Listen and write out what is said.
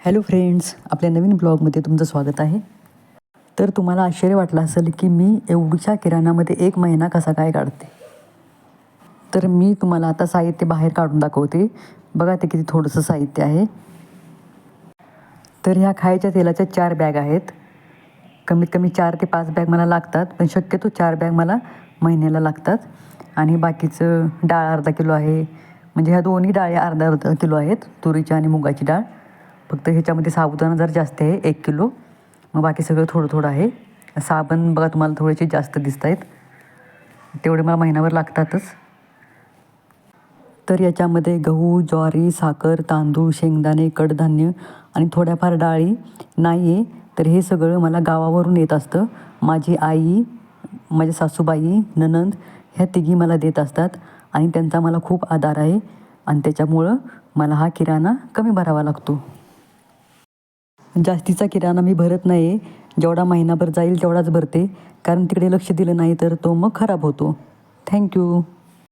Hello friends आपल्या नवीन ब्लॉगमध्ये तुमचं स्वागत आहे. तर तुम्हाला आश्चर्य वाटलं असेल की मी एवढ्या किराणामध्ये एक महिना कसा काय काढते? तर मी तुम्हाला आता साहित्य बाहेर काढून दाखवते. बघा ते किती थोडंसं साहित्य आहे. तर ह्या खायच्या तेलाच्या चार बॅग आहेत. कमीत कमी चार ते पाच बॅग मला लागतात पण शक्यतो चार बॅग मला महिन्याला लागतात. आणि बाकीचं डाळ अर्धा किलो आहे. म्हणजे ह्या दोन्ही डाळी अर्धा अर्धा किलो आहेत तुरीची आणि मुगाची डाळ. फक्त ह्याच्यामध्ये साबुदाणा जर जास्त आहे एक किलो मग बाकी सगळं थोडं थोडं आहे. साबण बघा तुम्हाला थोडेसे जास्त दिसत आहेत तेवढे मला महिनाभर लागतातच. तर याच्यामध्ये गहू ज्वारी साखर तांदूळ शेंगदाणे कडधान्य आणि थोड्याफार डाळी नाही आहे तर हे सगळं मला गावावरून येत असतं. माझी आई माझ्या सासूबाई ननंद ह्या तिघी मला देत असतात आणि त्यांचा मला खूप आधार आहे आणि त्याच्यामुळं मला हा किराणा कमी भरावा लागतो. जास्तीचा किराणा मी भरत नाही जेवढा महिनाभर जाईल तेवढाच भरते. कारण तिकडे लक्ष दिलं नाही तर तो मग खराब होतो. थँक्यू